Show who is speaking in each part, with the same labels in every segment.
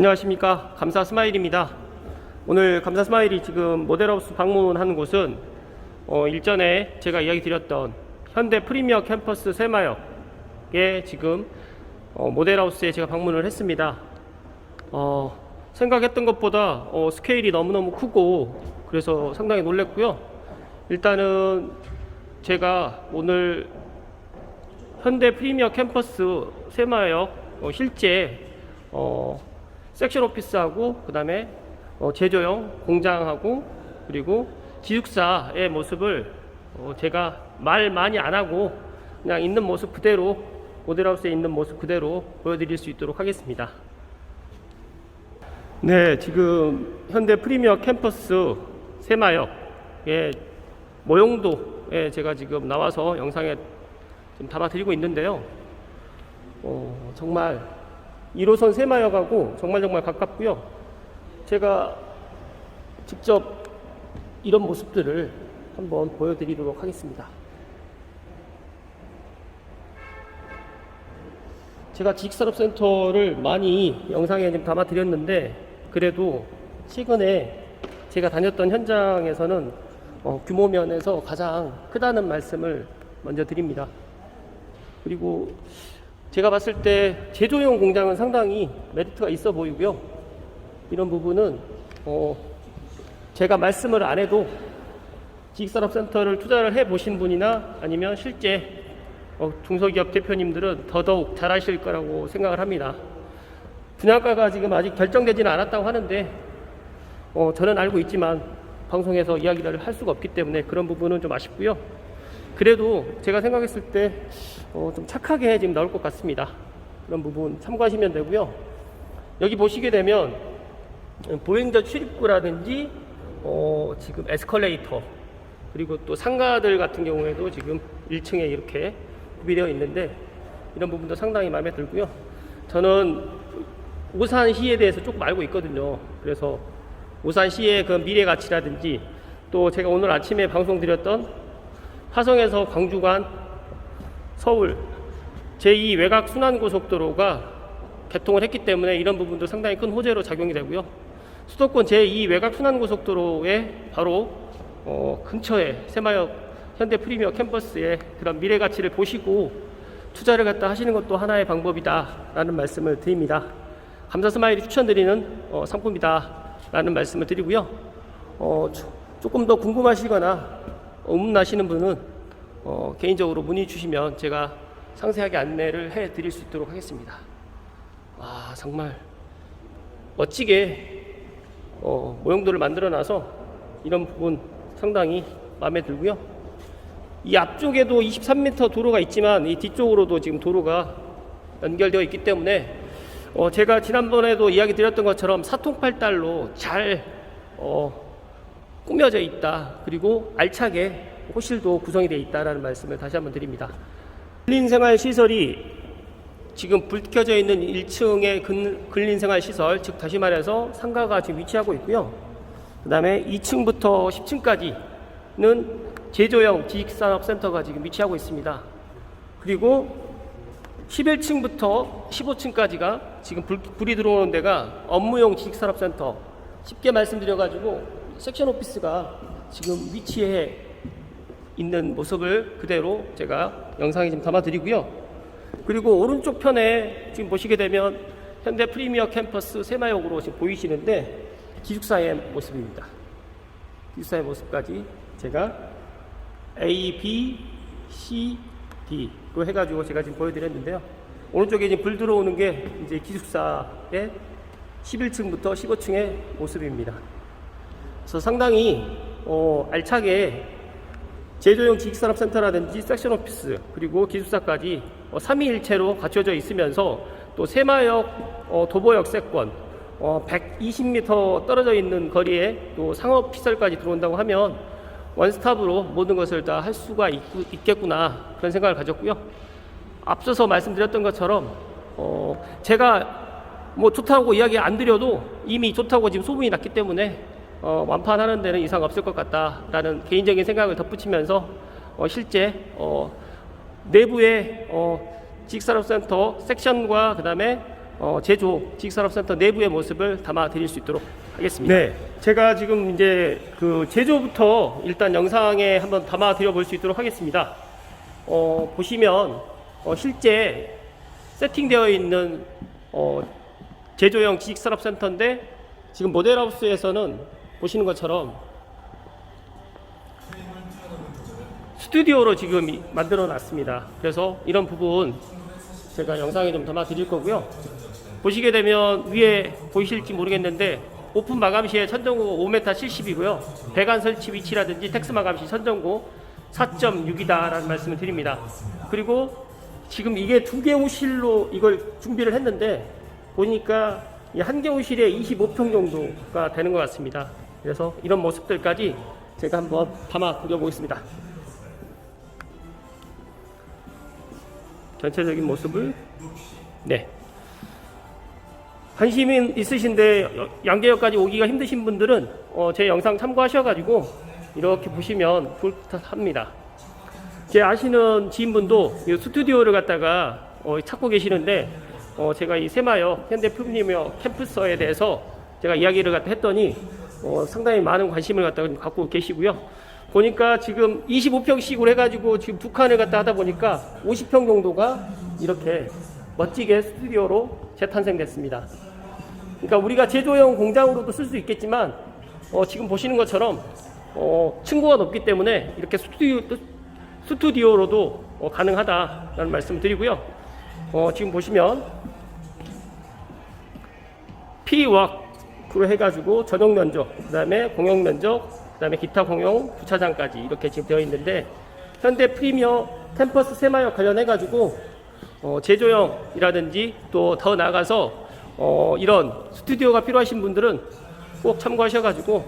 Speaker 1: 안녕하십니까 감사 스마일입니다. 오늘 감사 스마일이 지금 모델하우스 방문하는 곳은 어, 일전에 제가 이야기 드렸던 현대 프리미어 캠퍼스 새마역에 지금 어, 모델하우스에 제가 방문을 했습니다. 어, 생각했던 것보다 어, 스케일이 너무너무 크고 그래서 상당히 놀랬고요. 일단은 제가 오늘 현대 프리미어 캠퍼스 새마역 어, 실제 어, 섹션 오피스하고 그다음에 어, 제조용 공장하고 그리고 기숙사의 모습을 어, 제가 말 많이 안 하고 그냥 있는 모습 그대로 모델하우스에 있는 모습 그대로 보여드릴 수 있도록 하겠습니다. 네, 지금 현대 프리미어 캠퍼스 새마역의 모형도에 제가 지금 나와서 영상에 좀 담아드리고 있는데요. 어, 정말 1호선 새마역하고 정말 정말 가깝고요. 제가 직접 이런 모습들을 한번 보여드리도록 하겠습니다. 제가 지식산업센터를 많이 영상에 좀 담아드렸는데 그래도 최근에 제가 다녔던 현장에서는 어, 규모 면에서 가장 크다는 말씀을 먼저 드립니다. 그리고 제가 봤을 때 제조용 공장은 상당히 메리트가 있어 보이고요. 이런 부분은 어, 제가 말씀을 안 해도 지식산업센터를 투자를 해 보신 분이나 아니면 실제 어, 중소기업 대표님들은 더더욱 잘하실 거라고 생각을 합니다. 분양가가 지금 아직 결정되지는 않았다고 하는데 어, 저는 알고 있지만 방송에서 이야기를 할 수가 없기 때문에 그런 부분은 좀 아쉽고요. 그래도 제가 생각했을 때 어, 좀 착하게 지금 나올 것 같습니다. 그런 부분 참고하시면 되고요. 여기 보시게 되면 보행자 출입구라든지 어, 지금 에스컬레이터 그리고 또 상가들 같은 경우에도 지금 1층에 이렇게 구비되어 있는데 이런 부분도 상당히 마음에 들고요. 저는 오산시에 대해서 조금 알고 있거든요. 그래서 오산시의 그 미래 가치라든지 또 제가 오늘 아침에 방송 드렸던 화성에서 광주 간 서울 제2 외곽 순환고속도로가 개통을 했기 때문에 이런 부분도 상당히 큰 호재로 작용이 되고요. 수도권 제2 외곽 순환고속도로에 바로 어, 근처에 새마역 현대 프리미어 캠퍼스의 그런 미래 가치를 보시고 투자를 갖다 하시는 것도 하나의 방법이다라는 말씀을 드립니다. 감사 스마일이 추천드리는 어, 상품이다라는 말씀을 드리고요. 어, 조- 조금 더 궁금하시거나 의문 나시는 분은 어, 개인적으로 문의 주시면 제가 상세하게 안내를 해 드릴 수 있도록 하겠습니다. 와 정말 멋지게 어, 모형도를 만들어 놔서 이런 부분 상당히 마음에 들고요. 이 앞쪽에도 23m 도로가 있지만 이 뒤쪽으로도 지금 도로가 연결되어 있기 때문에 어, 제가 지난번에도 이야기 드렸던 것처럼 사통팔달로 잘 어, 꾸며져 있다. 그리고 알차게 호실도 구성이 되어 있다라는 말씀을 다시 한번 드립니다. 근린생활 시설이 지금 불 켜져 있는 1층의 근린생활 시설, 즉 다시 말해서 상가가 지금 위치하고 있고요. 그다음에 2층부터 10층까지는 제조형 지식산업센터가 지금 위치하고 있습니다. 그리고 11층부터 15층까지가 지금 불, 불이 들어오는 데가 업무용 지식산업센터. 쉽게 말씀드려가지고 섹션 오피스가 지금 위치해 있는 모습을 그대로 제가 영상에 좀 담아드리고요. 그리고 오른쪽 편에 지금 보시게 되면 현대 프리미어 캠퍼스 새마역으로 지금 보이시는데 기숙사의 모습입니다. 기숙사의 모습까지 제가 A, B, C, D로 해가지고 제가 지금 보여드렸는데요. 오른쪽에 지금 불 들어오는 게 이제 기숙사의 11층부터 15층의 모습입니다. 그래서 상당히 어, 알차게 제조용 지식산업센터라든지 섹션 오피스 그리고 기숙사까지 어, 삼위일체로 갖춰져 있으면서 또 새마역 어, 도보역 세권 어, 120m 떨어져 있는 거리에 또 상업 시설까지 들어온다고 하면 원스톱으로 모든 것을 다 할 수가 있, 있겠구나 그런 생각을 가졌고요. 앞서서 말씀드렸던 것처럼 어, 제가 뭐 좋다고 이야기 안 드려도 이미 좋다고 지금 소문이 났기 때문에 어, 완판하는 데는 이상 없을 것 같다라는 개인적인 생각을 덧붙이면서 어, 실제 어, 내부의 어, 지식산업센터 섹션과 그다음에 어, 제조 지식산업센터 내부의 모습을 담아 드릴 수 있도록 하겠습니다. 네, 제가 지금 이제 그 제조부터 일단 영상에 한번 담아 드려 볼 수 있도록 하겠습니다. 어, 보시면 어, 실제 세팅되어 있는 어, 제조형 지식산업센터인데 지금 모델하우스에서는 보시는 것처럼 스튜디오로 지금 이- 만들어 놨습니다. 그래서 이런 부분 제가 영상에 좀 담아 드릴 거고요. 보시게 되면 위에 보이실지 모르겠는데 오픈 마감 시에 천정고 5m 70이고요. 배관 설치 위치라든지 텍스 마감 시 천정고 4.6이다라는 말씀을 드립니다. 그리고 지금 이게 두 개 호실로 이걸 준비를 했는데 보니까 이한개 호실에 25평 정도가 되는 것 같습니다. 그래서 이런 모습들까지 제가 한번 담아 드려보겠습니다. 전체적인 모습을 네 관심이 있으신데 여- 양재역까지 오기가 힘드신 분들은 어, 제 영상 참고하셔가지고 이렇게 보시면 좋을 듯 합니다. 제 아시는 지인분도 이 스튜디오를 갖다가 어, 찾고 계시는데 어, 제가 이 세마역 현대 프리미어 캠프서에 대해서 제가 이야기를 갖다 했더니 어, 상당히 많은 관심을 갖다가 갖고 계시고요. 보니까 지금 25평씩으로 해가지고 지금 두 칸을 갖다 하다 보니까 50평 정도가 이렇게 멋지게 스튜디오로 재탄생됐습니다. 그러니까 우리가 제조형 공장으로도 쓸 수 있겠지만 어, 지금 보시는 것처럼 어, 층고가 높기 때문에 이렇게 스튜디오, 스튜디오로도 어, 가능하다라는 말씀을 드리고요. 어, 지금 보시면 P워크 로 해가지고 전용 면적, 그 다음에 공용 면적, 그 다음에 기타 공용 주차장까지 이렇게 지금 되어 있는데 현대 프리미어 캠퍼스 세마역 관련해가지고 어, 제조형이라든지 또 더 나아가서 어, 이런 스튜디오가 필요하신 분들은 꼭 참고하셔가지고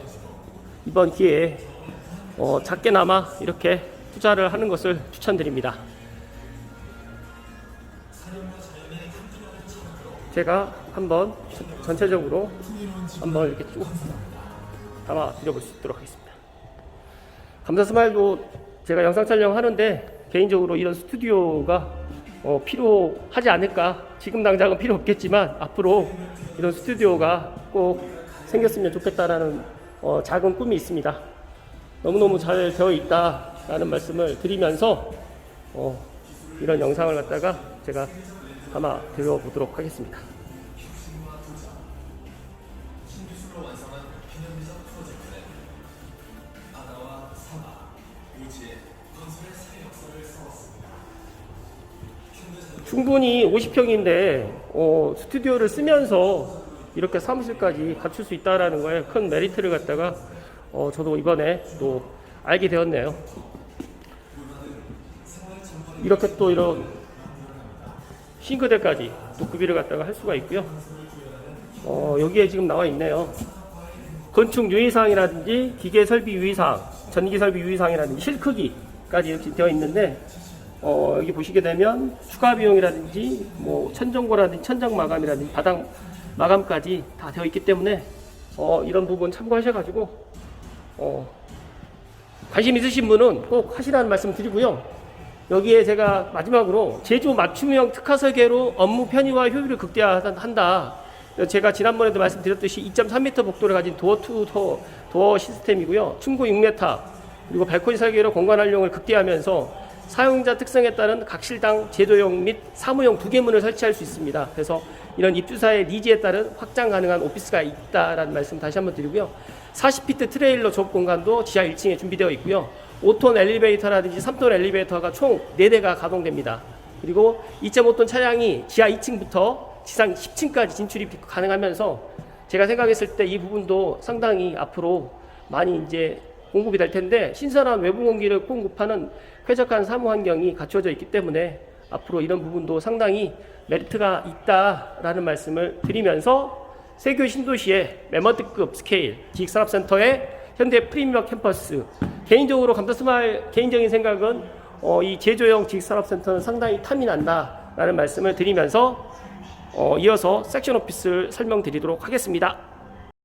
Speaker 1: 이번 기회에 어, 작게나마 이렇게 투자를 하는 것을 추천드립니다. 제가 한번 전체적으로 한번 이렇게 쭉 담아 드려볼 수 있도록 하겠습니다. 감사 스마일도 제가 영상 촬영하는데 개인적으로 이런 스튜디오가 어, 필요하지 않을까. 지금 당장은 필요 없겠지만 앞으로 이런 스튜디오가 꼭 생겼으면 좋겠다라는 어, 작은 꿈이 있습니다. 너무너무 잘 되어 있다라는 말씀을 드리면서 어, 이런 영상을 갖다가 제가 담아 드려보도록 하겠습니다. 충분히 50평인데 어, 스튜디오를 쓰면서 이렇게 사무실까지 갖출 수 있다라는 거에 큰 메리트를 갖다가 어, 저도 이번에 또 알게 되었네요. 이렇게 또 이런 싱크대까지 또 구비를 갖다가 할 수가 있고요. 어, 여기에 지금 나와 있네요. 건축 유의사항이라든지 기계 설비 유의사항, 전기 설비 유의사항이라든지 실 크기까지 이렇게 되어 있는데 어, 여기 보시게 되면 추가 비용이라든지 뭐 천정고라든지 천장 마감이라든지 바닥 마감까지 다 되어 있기 때문에 어, 이런 부분 참고하셔가지고 어, 관심 있으신 분은 꼭 하시라는 말씀 드리고요. 여기에 제가 마지막으로 제조 맞춤형 특화 설계로 업무 편의와 효율을 극대화한다. 제가 지난번에도 말씀드렸듯이 2.3m 복도를 가진 도어 투 도어, 도어 시스템이고요. 층고 6m 그리고 발코니 설계로 공간 활용을 극대화하면서 사용자 특성에 따른 각 실당 제도용 및 사무용 두 개 문을 설치할 수 있습니다. 그래서 이런 입주사의 니즈에 따른 확장 가능한 오피스가 있다라는 말씀 다시 한번 드리고요. 40피트 트레일러 조업 공간도 지하 1층에 준비되어 있고요. 5톤 엘리베이터라든지 3톤 엘리베이터가 총 4대가 가동됩니다. 그리고 2.5톤 차량이 지하 2층부터 지상 10층까지 진출이 가능하면서 제가 생각했을 때 이 부분도 상당히 앞으로 많이 이제 공급이 될 텐데 신선한 외부 공기를 공급하는 쾌적한 사무 환경이 갖춰져 있기 때문에 앞으로 이런 부분도 상당히 메리트가 있다라는 말씀을 드리면서 세교 신도시의 메머드급 스케일 기획산업센터의 현대 프리미어 캠퍼스 개인적으로 감사스마일 개인적인 생각은 어, 이 제조형 지식산업센터는 상당히 탐이 난다라는 말씀을 드리면서 어, 이어서 섹션 오피스를 설명드리도록 하겠습니다.